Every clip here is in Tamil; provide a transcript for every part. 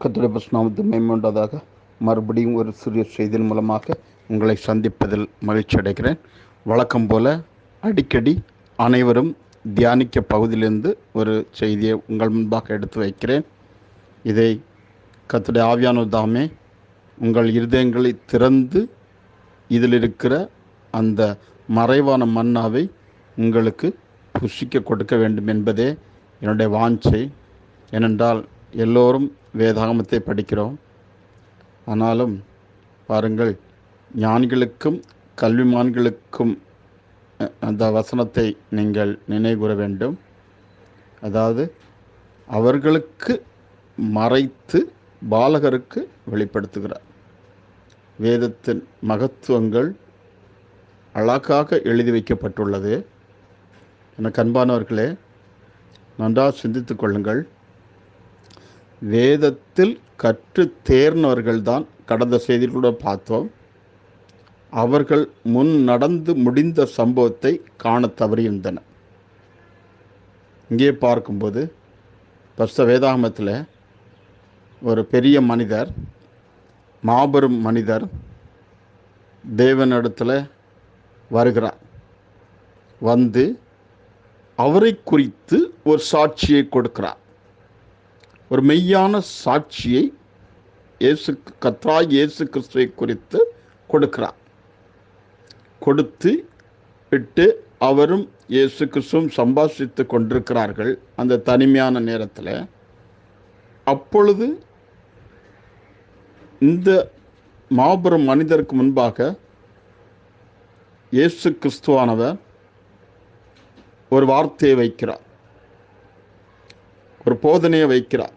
கத்துடைய பஸ்நாமத்து மேம்பட்டதாக மறுபடியும் ஒரு சிறிய செய்தியின் மூலமாக உங்களை சந்திப்பதில் மகிழ்ச்சி அடைகிறேன். வழக்கம் போல அடிக்கடி அனைவரும் தியானிக்க பகுதியிலிருந்து ஒரு செய்தியை உங்கள் முன்பாக எடுத்து வைக்கிறேன். இதை கத்துடைய ஆவியானவர் தாமே உங்கள் இருதயங்களை திறந்து இதில் இருக்கிற அந்த மறைவான மன்னாவை உங்களுக்கு புஷிக்க கொடுக்க வேண்டும் என்பதே என்னுடைய வாஞ்சை. ஏனென்றால் எல்லோரும் வேதாகமத்தை படிக்கிறோம். ஆனாலும் பாருங்கள் ஞானிகளுக்கும் கல்விமான்களுக்கும் அந்த வசனத்தை நீங்கள் நினைவுகூர வேண்டும். அதாவது அவர்களுக்கு மறைத்து பாலகருக்கு வெளிப்படுத்துகிறார். வேதத்தின் மகத்துவங்கள் அழகாக எழுதி வைக்கப்பட்டுள்ளது. எனக்கு அன்பானவர்களே நன்றாக சிந்தித்து கொள்ளுங்கள். வேதத்தில் கற்று தேர்ந்தவர்கள்தான் கடந்த செய்திகளோடு பார்த்தோம். அவர்கள் முன் நடந்து முடிந்த சம்பவத்தை காண தவறியிருந்தனர் இங்கே பார்க்கும்போது பஸ்த வேதாகமத்தில் ஒரு பெரிய மனிதர் மாபெரும் மனிதர் தேவனிடத்தில் வருகிறார். வந்து அவரை குறித்து ஒரு சாட்சியை கொடுக்கிறார். ஒரு மெய்யான சாட்சியை இயேசு கத்ரா இயேசு கிறிஸ்துவை குறித்து கொடுக்கிறார். கொடுத்து விட்டு அவரும் இயேசு கிறிஸ்துவும் சம்பாஷித்து கொண்டிருக்கிறார்கள் அந்த தனிமையான நேரத்தில். அப்பொழுது இந்த மாபெரும் மனிதருக்கு முன்பாக இயேசு கிறிஸ்துவானவர் ஒரு வார்த்தையை வைக்கிறார். ஒரு போதனையை வைக்கிறார்.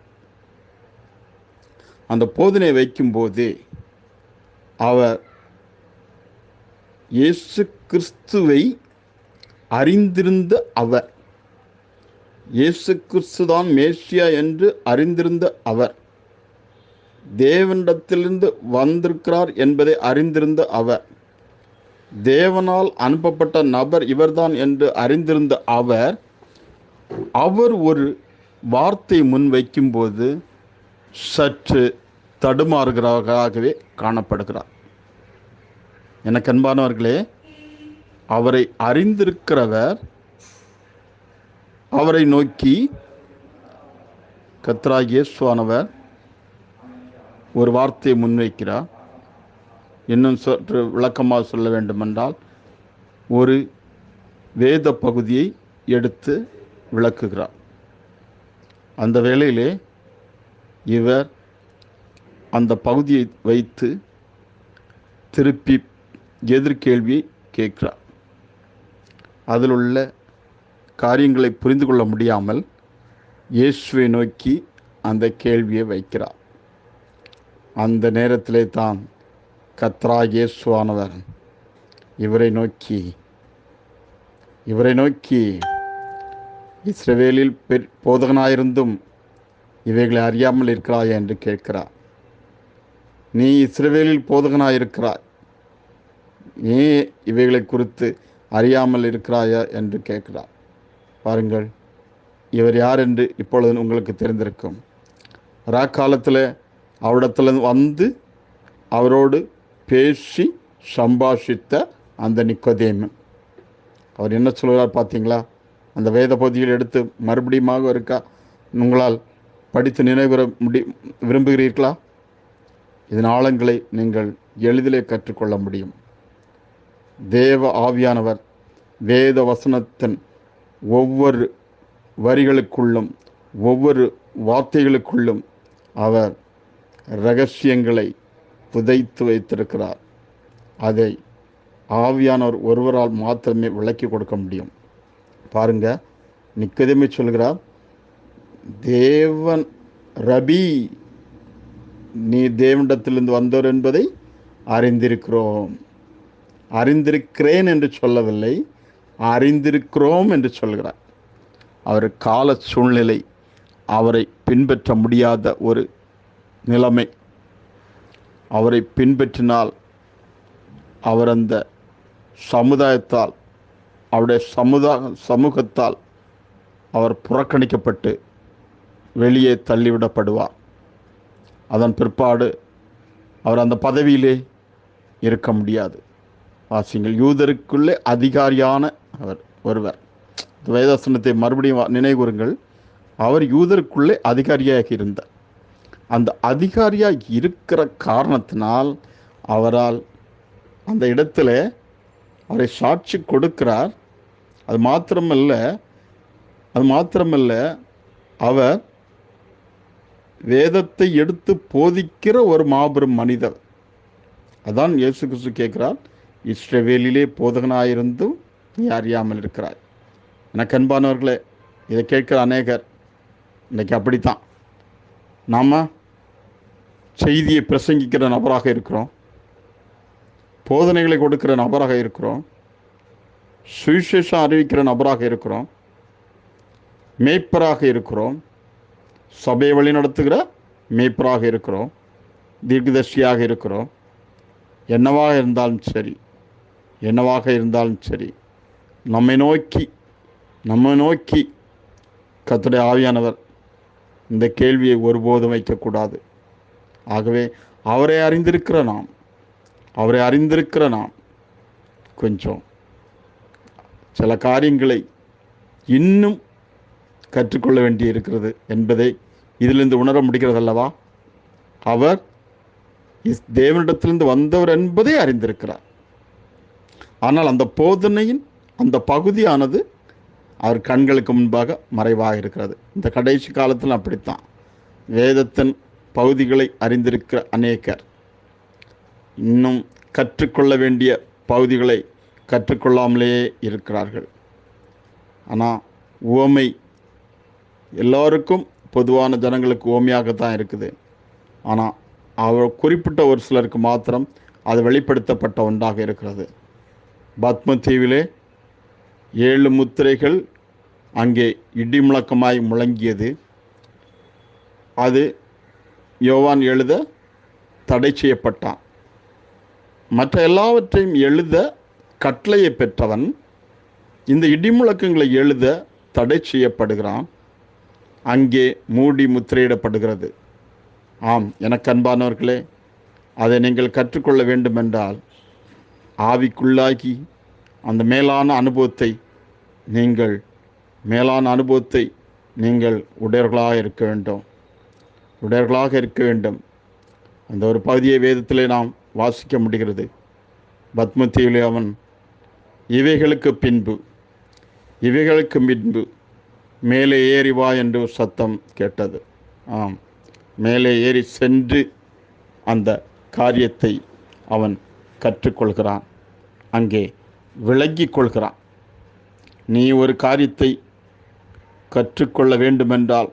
அந்த போதனை வைக்கும்போது அவர் இயேசு கிறிஸ்துவை அறிந்திருந்த அவர் இயேசு கிறிஸ்துதான் மேசியா என்று அறிந்திருந்த அவர் தேவனிடத்திலிருந்து வந்திருக்கிறார் என்பதை அறிந்திருந்த அவர் தேவனால் அனுப்பப்பட்ட நபர் இவர்தான் என்று அறிந்திருந்த அவர் அவர் ஒரு வார்த்தை முன்வைக்கும்போது சற்று தடுமாறுகிறவர்களாகவே காணப்படுகிறார். எனக்கு அன்பானவர்களே அவரை அறிந்திருக்கிறவர் அவரை நோக்கி கத்ரா இயேசுவானவர் ஒரு வார்த்தையை முன்வைக்கிறார். இன்னும் சற்று விளக்கமாக சொல்ல வேண்டுமென்றால் ஒரு வேத பகுதியை எடுத்து விளக்குகிறார். அந்த வேளையிலே இவர் அந்த பகுதியை வைத்து திருப்பி எதிர்கேள்வியை கேட்கிறார். அதில் உள்ள காரியங்களை புரிந்து கொள்ள முடியாமல் இயேசுவை நோக்கி அந்த கேள்வியை வைக்கிறார். அந்த நேரத்திலே தான் கத்ரா இயேசுவானவர் இவரை நோக்கி இவரை நோக்கி இஸ்ரவேலில் பெர் போதகனாயிருந்தும் இவைகளை அறியாமல் இருக்கிறாயா என்று கேட்கிறார். நீ இஸ்ரவேலில் போதகனாயிருக்கிறாய் நீ இவைகளை குறித்து அறியாமல் இருக்கிறாயா என்று கேட்கிறார். பாருங்கள் இவர் யார் என்று இப்பொழுது உங்களுக்கு தெரிந்திருக்கும். காலத்தில் அவரிடத்துல வந்து அவரோடு பேசி சம்பாஷித்த அந்த நிக்கோதேமன் அவர் என்ன சொல்கிறார் பார்த்தீங்களா? அந்த வேத பகுதியில் எடுத்து மறுபடியுமாக இருக்கா? உங்களால் படித்து நினைவுற முடி விரும்புகிறீர்களா? இதன் ஆழங்களை நீங்கள் எளிதிலே கற்றுக்கொள்ள முடியும். தேவ ஆவியானவர் வேத வசனத்தின் ஒவ்வொரு வரிகளுக்குள்ளும் ஒவ்வொரு வார்த்தைகளுக்குள்ளும் அவர் ரகசியங்களை புதைத்து வைத்திருக்கிறார். அதை ஆவியானவர் ஒருவரால் மாத்திரமே விளக்கி கொடுக்க முடியும். பாருங்க நிக்கதமே சொல்கிறார் தேவன் ரபி நீ தேவனிடத்திலிருந்து வந்தவர் என்பதை அறிந்திருக்கிறோம். அறிந்திருக்கிறேன் என்று சொல்லவில்லை அறிந்திருக்கிறோம் என்று சொல்கிறார். அவர் கால சூழ்நிலை அவரை பின்பற்ற முடியாத ஒரு நிலைமை. அவரை பின்பற்றினால் அவர் அந்த சமுதாயத்தால் அவருடைய சமுதாய சமூகத்தால் அவர் புறக்கணிக்கப்பட்டு வெளியே தள்ளிவிடப்படுவார் அதன் பிற்பாடு அவர் அந்த பதவியிலே இருக்க முடியாது. வாசிங்கள் யூதருக்குள்ளே அதிகாரியான அவர் ஒருவர். வேதாசனத்தை மறுபடியும் நினைவுறுங்கள் அவர் யூதருக்குள்ளே அதிகாரியாக இருந்தார் அந்த அதிகாரியாக இருக்கிற காரணத்தினால் அவரால் அந்த இடத்துல அவரை சாட்சி கொடுக்கிறார். அது மாத்திரமல்ல அது மாத்திரமல்ல அவர் வேதத்தை எடுத்து போதிக்கிற ஒரு மாபெரும் மனிதர். அதான் இயேசு கிறிஸ்து கேட்கிறார் இஸ்ரவேலிலே போதகனாயிருந்தும் நீ அறியாமல் இருக்கிறாய். எனக்கு அன்பானவர்களே இதை கேட்கிற அநேகர் இன்னைக்கு அப்படித்தான். நாம் செய்தியை பிரசங்கிக்கிற நபராக இருக்கிறோம் போதனைகளை கொடுக்கிற நபராக இருக்கிறோம் சுவிசேஷம் அறிவிக்கிற நபராக இருக்கிறோம் மேய்ப்பராக இருக்கிறோம் சபையை வழிநடத்துகிற மேய்ப்பராக இருக்கிறோம் தீர்க்கதர்ஷியாக இருக்கிறோம். என்னவாக இருந்தாலும் சரி என்னவாக இருந்தாலும் சரி நம்மை நோக்கி நம்மை நோக்கி கத்துடைய ஆவியானவர் இந்த கேள்வியை ஒருபோதும் வைக்கக்கூடாது. ஆகவே அவரை அறிந்திருக்கிற நாம் அவரை அறிந்திருக்கிற நாம் கொஞ்சம் சில காரியங்களை இன்னும் கற்றுக்கொள்ள வேண்டி இருக்கிறது என்பதை இதிலிருந்து உணர முடிகிறது அல்லவா அவர் இஸ் தேவனிடத்திலிருந்து வந்தவர் என்பதை அறிந்திருக்கிறார். ஆனால் அந்த போதனையின் அந்த பகுதியானது அவர் கண்களுக்கு முன்பாக மறைவாக இருக்கிறது. இந்த கடைசி காலத்தில் அப்படித்தான். வேதத்தின் பகுதிகளை அறிந்திருக்கிற அநேகர் இன்னும் கற்றுக்கொள்ள வேண்டிய பகுதிகளை கற்றுக்கொள்ளாமலேயே இருக்கிறார்கள். ஆனால் உவமை எல்லோருக்கும் பொதுவான ஜனங்களுக்கு உவமையாகத்தான் இருக்குது. ஆனால் அவர் குறிப்பிட்ட ஒரு சிலருக்கு மாத்திரம் அது வெளிப்படுத்தப்பட்ட ஒன்றாக இருக்கிறது. பத்ம தீவிலே ஏழு முத்திரைகள் அங்கே இடி முழக்கமாய் முழங்கியது. அது யோவான் எழுத தடை செய்யப்பட்டான். மற்ற எல்லாவற்றையும் எழுத கட்டளையை பெற்றவன் இந்த இடிமுழக்கங்களை எழுத தடை செய்யப்படுகிறான். அங்கே மூடி முத்திரையிடப்படுகிறது. ஆம் எனக்கு அன்பானவர்களே அதை நீங்கள் கற்றுக்கொள்ள வேண்டுமென்றால் ஆவிக்குள்ளாகி அந்த மேலான அனுபவத்தை நீங்கள் மேலான அனுபவத்தை நீங்கள் உடையர்களாக இருக்க வேண்டும். உடையர்களாக இருக்க வேண்டும். அந்த ஒரு பகுதியை வேதத்திலே நாம் வாசிக்க முடிகிறது. பத்மத்தியிலே அவன் இவைகளுக்கு பின்பு இவைகளுக்கு பின்பு மேலே ஏறி வா என்று ஒரு சத்தம் கேட்டது. ஆம் மேலே ஏறி சென்று அந்த காரியத்தை அவன் கற்றுக்கொள்கிறான். அங்கே விளங்கி கொள்கிறான். நீ ஒரு காரியத்தை கற்றுக்கொள்ள வேண்டுமென்றால்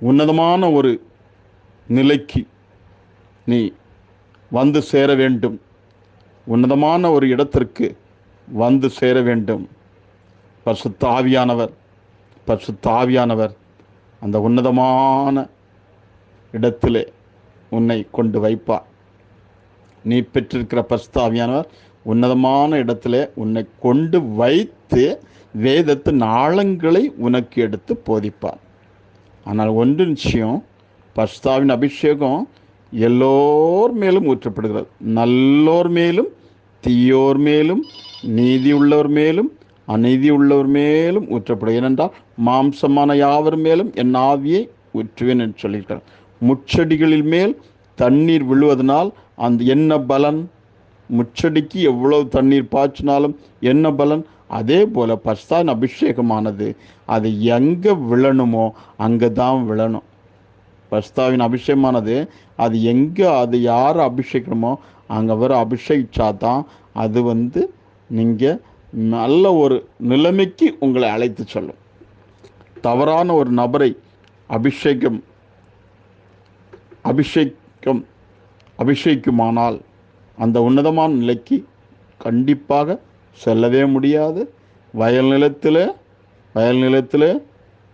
உன்னதமான ஒரு நிலைக்கு நீ வந்து சேர வேண்டும். உன்னதமான ஒரு இடத்திற்கு வந்து சேர வேண்டும். பசுத்த ஆவியானவர் பசு தாவியானவர் அந்த உன்னதமான இடத்திலே உன்னை கொண்டு வைப்பார் நீ பெற்றிருக்கிற பரிசுத்த உன்னதமான இடத்திலே உன்னை கொண்டு வைத்து வேதத்தின் ஆழங்களை உனக்கு எடுத்து போதிப்பார் ஆனால் ஒன்று நிச்சயம் பஸ்தாவின் அபிஷேகம் எல்லோர் மேலும் ஊற்றப்படுகிறது. நல்லோர் மேலும் தீயோர் மேலும் நீதி உள்ளவர் மேலும் அநீதி உள்ளவர் மேலும் ஊற்றப்படும். ஏனென்றால் மாம்சமான யாவர் மேலும் என் ஆவியை ஊற்றுவேன் என்று சொல்லியிருக்கிறார். முச்செடிகளில் மேல் தண்ணீர் விழுவதனால் அந்த என்ன பலன்? முச்செடிக்கு எவ்வளவு தண்ணீர் பாய்ச்சினாலும் என்ன பலன்? அதே போல் பஸ்தான் அபிஷேகமானது. அது எங்கே விழணுமோ அங்கே தான் விழணும். பஸ்தாவின் அபிஷேகமானது அது எங்கே அது யார் அபிஷேகமோ அங்கே வர அபிஷேகிச்சா தான் அது வந்து நீங்கள் நல்ல ஒரு நிலைமைக்கு உங்களை அழைத்து செல்லும். தவறான ஒரு நபரை அபிஷேகம் அபிஷேகம் அபிஷேகிக்குமானால் அந்த உன்னதமான நிலைக்கு கண்டிப்பாக செல்லவே முடியாது. வயல் நிலத்தில் வயல் நிலத்தில்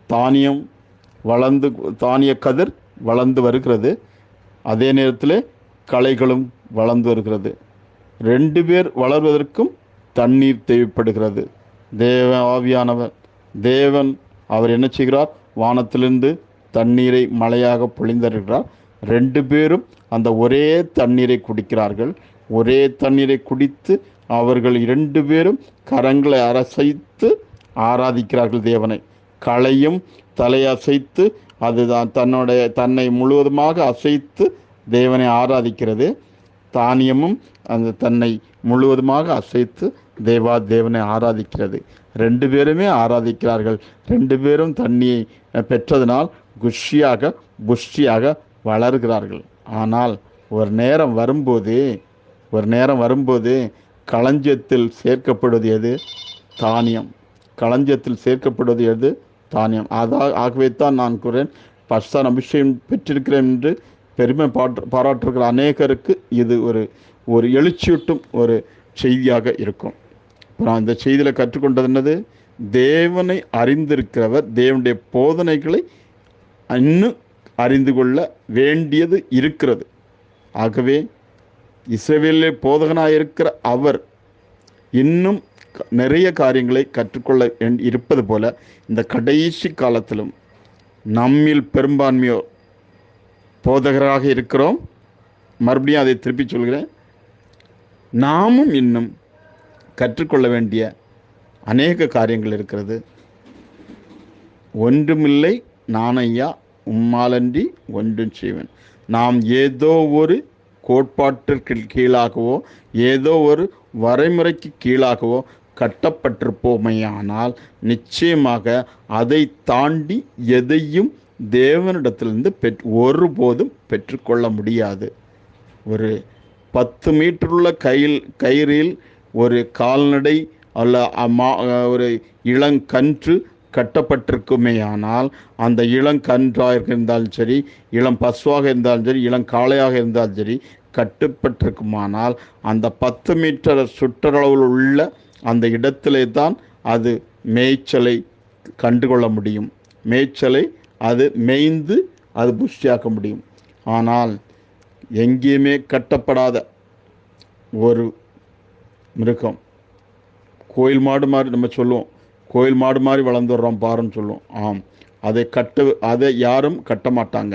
தானியம் வளர்ந்து தானிய கதிர் வளர்ந்து வருகிறது. அதே நேரத்தில் களைகளும் வளர்ந்து வருகிறது. ரெண்டு பேர் வளர்வதற்கும் தண்ணீர் தேவைப்படுகிறது. தேவ ஆவியானவர் தேவன் அவர் என்ன செய்கிறார்? வானத்திலிருந்து தண்ணீரை மழையாக பொழிந்தருகிறார். ரெண்டு பேரும் அந்த ஒரே தண்ணீரை குடிக்கிறார்கள். ஒரே தண்ணீரை குடித்து அவர்கள் இரண்டு பேரும் கரங்களை அரசைத்து ஆராதிக்கிறார்கள் தேவனை. களையும் தலையசைத்து அதுதான் தன்னுடைய தன்னை முழுவதுமாக அசைத்து தேவனை ஆராதிக்கிறது. தானியமும் அந்த தன்னை முழுவதுமாக அசைத்து தேவா தேவனை ஆராதிக்கிறது. ரெண்டு பேருமே ஆராதிக்கிறார்கள். ரெண்டு பேரும் தண்ணியை பெற்றதனால் குஷியாக புஷ்டியாக வளர்கிறார்கள். ஆனால் ஒரு நேரம் வரும்போது ஒரு நேரம் வரும்போது களஞ்சியத்தில் சேர்க்கப்படுவது எது? தானியம். களஞ்சியத்தில் சேர்க்கப்படுவது எது? தானியம். அதா ஆகவே தான் நான் கூறேன் பஸ்தான் அபிஷேகம் பெற்றிருக்கிறேன் என்று பெருமை பாட்டு பாராட்டுகிற அநேகருக்கு இது ஒரு ஒரு எழுச்சியூட்டும் ஒரு செய்தியாக இருக்கும். நான் இந்த செய்தியில் கற்றுக்கொண்டது என்னது? தேவனை அறிந்திருக்கிறவர் தேவனுடைய போதனைகளை இன்னும் அறிந்து கொள்ள வேண்டியது இருக்கிறது. ஆகவே இஸ்ரேலிலே போதகனாக இருக்கிற அவர் இன்னும் நிறைய காரியங்களை கற்றுக்கொள்ள இருப்பது போல இந்த கடைசி காலத்திலும் நம்மில் பெரும்பான்மையோர் போதகராக இருக்கிறோம். மறுபடியும் அதை திருப்பி சொல்கிறேன். நாமும் இன்னும் கற்றுக்கொள்ள வேண்டிய அநேக காரியங்கள் இருக்கிறது. ஒன்றுமில்லை நானையா உம்மாலன்றி ஒன்றும் செய்வேன். நாம் ஏதோ ஒரு கோட்பாட்டிற்கு கீழாகவோ ஏதோ ஒரு வரைமுறைக்கு கீழாகவோ கட்டப்பட்டிருப்போமையானால் நிச்சயமாக அதை தாண்டி எதையும் தேவனிடத்திலிருந்து பெற் ஒருபோதும் பெற்றுக்கொள்ள முடியாது. ஒரு பத்து மீட்டருள்ள கையில் கயிறில் ஒரு கால்நடை அல்ல அம்மா ஒரு இளங்கன்று கட்டப்பட்டிருக்குமேயானால் அந்த இளங்கன்றாக இருந்தாலும் சரி இளம் பசுவாக இருந்தாலும் சரி இளம் காளையாக இருந்தாலும் சரி கட்டுப்பட்டிருக்குமானால் அந்த பத்து மீட்டர் சுற்றளவில் உள்ள அந்த இடத்திலே தான் அது மேய்ச்சலை கண்டுகொள்ள முடியும். மேய்ச்சலை அது மேய்ந்து அது புஷ்டியாக்க முடியும். ஆனால் எங்கேயுமே கட்டப்படாத ஒரு மிருகம். கோயில் மாடு மாதிரி நம்ம சொல்லுவோம். கோயில் மாடு மாதிரி வளர்ந்துடுறோம் பாருன்னு சொல்லுவோம். ஆம். அதை கட்ட அதை யாரும் கட்ட மாட்டாங்க.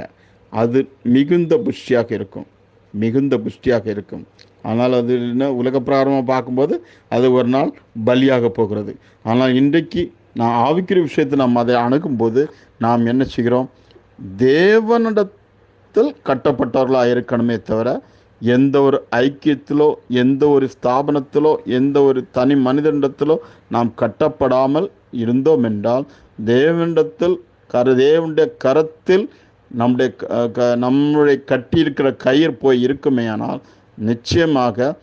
அது மிகுந்த புஷ்டியாக இருக்கும். மிகுந்த புஷ்டியாக இருக்கும். ஆனால் அது என்ன உலக பிராரமாக பார்க்கும்போது அது ஒரு நாள் பலியாக போகிறது. ஆனால் இன்றைக்கு நான் ஆவிக்கிற விஷயத்தை நாம் அதை அணுகும்போது நாம் என்ன செய்கிறோம்? தேவனிடத்தில் கட்டப்பட்டவர்களாக இருக்கணுமே தவிர எந்த ஒரு ஐக்கியத்திலோ எந்த ஒரு ஸ்தாபனத்திலோ எந்த ஒரு தனி மனிதனிடத்திலோ நாம் கட்டப்படாமல் இருந்தோம் என்றால் தேவனிடத்தில் கர தேவனுடைய கரத்தில் நம்முடைய க- க- நம்முடைய கட்டியிருக்கிற கயிறு போய் இருக்குமேயானால் நிச்சயமாக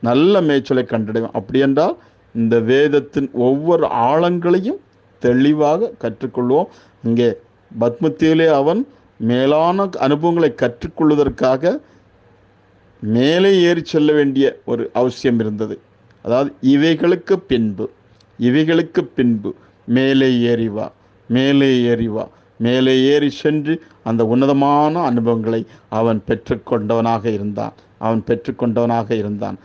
நல்ல மேய்ச்சலை கண்டடைவோம். அப்படி என்றால் இந்த வேதத்தின் ஒவ்வொரு ஆழங்களையும் தெளிவாக கற்றுக்கொள்வோம். இங்கே பத்மத்தியிலே அவன் மேலான அனுபவங்களை கற்றுக்கொள்வதற்காக மேலே ஏறி செல்ல வேண்டிய ஒரு அவசியம் இருந்தது. அதாவது இவைகளுக்கு பின்பு இவைகளுக்கு பின்பு மேலே ஏறி வா மேலே ஏறி வா மேலே ஏறி சென்று அந்த உன்னதமான அனுபவங்களை அவன் பெற்றுக்கொண்டவனாக இருந்தான் அவன் பெற்றுக்கொண்டவனாக இருந்தான்.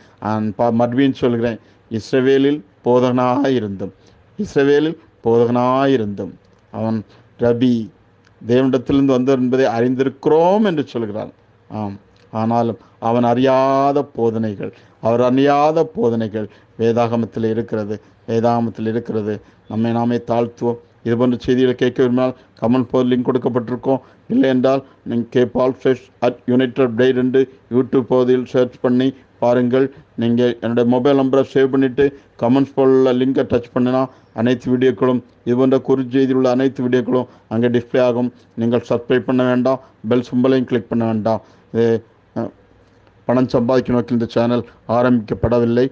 ப மறுபடியும் சொல்கிறேன் இஸ்ரவேலில் போதகனாக இருந்தும் இஸ்ரவேலில் போதகனாக இருந்தும் அவன் ரபி தேவனிடத்திலிருந்து வந்தவர் என்பதை அறிந்திருக்கிறோம் என்று சொல்கிறான். ஆம். ஆனாலும் அவன் அறியாத போதனைகள் அவர் அறியாத போதனைகள் வேதாகமத்தில் இருக்கிறது வேதாகமத்தில் இருக்கிறது. நம்மை நாமே தாழ்த்துவோம். இது போன்ற செய்திகளை கேட்க விரும்பினால் கமெண்ட் போர் லிங்க் கொடுக்கப்பட்டிருக்கோம். இல்லை என்றால் நீங்கள் K Paul fresh at United bright என்று யூடியூப் பகுதியில் சர்ச் பண்ணி பாருங்கள். நீங்கள் என்னுடைய மொபைல் நம்பரை சேவ் பண்ணிவிட்டு கமெண்ட்ஸ் போல லிங்கை டச் பண்ணினா அனைத்து வீடியோக்களும் இது போன்ற குறுஞ்செய்தியில் உள்ள அனைத்து வீடியோக்களும் அங்கே டிஸ்ப்ளே ஆகும். நீங்கள் சப்ஸ்கிரைப் பண்ண வேண்டாம். பெல் சிம்பலையும் கிளிக் பண்ண வேண்டாம். இது பணம் சம்பாதிக்கும் நோக்கில் இந்த சேனல் ஆரம்பிக்கப்படவில்லை.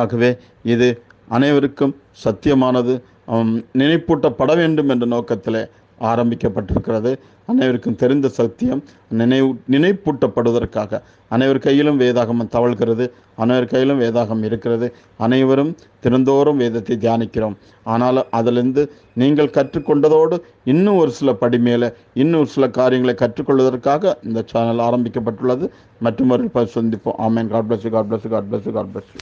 ஆகவே இது அனைவருக்கும் சத்தியமானது. நினைப்பூட்டப்பட வேண்டும் என்ற நோக்கத்தில் ஆரம்பிக்கப்பட்டிருக்கிறது. அனைவருக்கும் தெரிந்த சத்தியம் நினைவு நினைப்பூட்டப்படுவதற்காக. அனைவர் கையிலும் வேதாகமம் தவழ்கிறது. அனைவர் கையிலும் வேதாகம் இருக்கிறது. அனைவரும் தினந்தோறும் வேதத்தை தியானிக்கிறோம். ஆனால் அதிலிருந்து நீங்கள் கற்றுக்கொண்டதோடு இன்னும் ஒரு சில படி மேலே இன்னும் ஒரு சில காரியங்களை கற்றுக்கொள்வதற்காக இந்த சேனல் ஆரம்பிக்கப்பட்டுள்ளது. மற்றும் ஒரு சந்திப்போம். Amen God bless God bless God bless God bless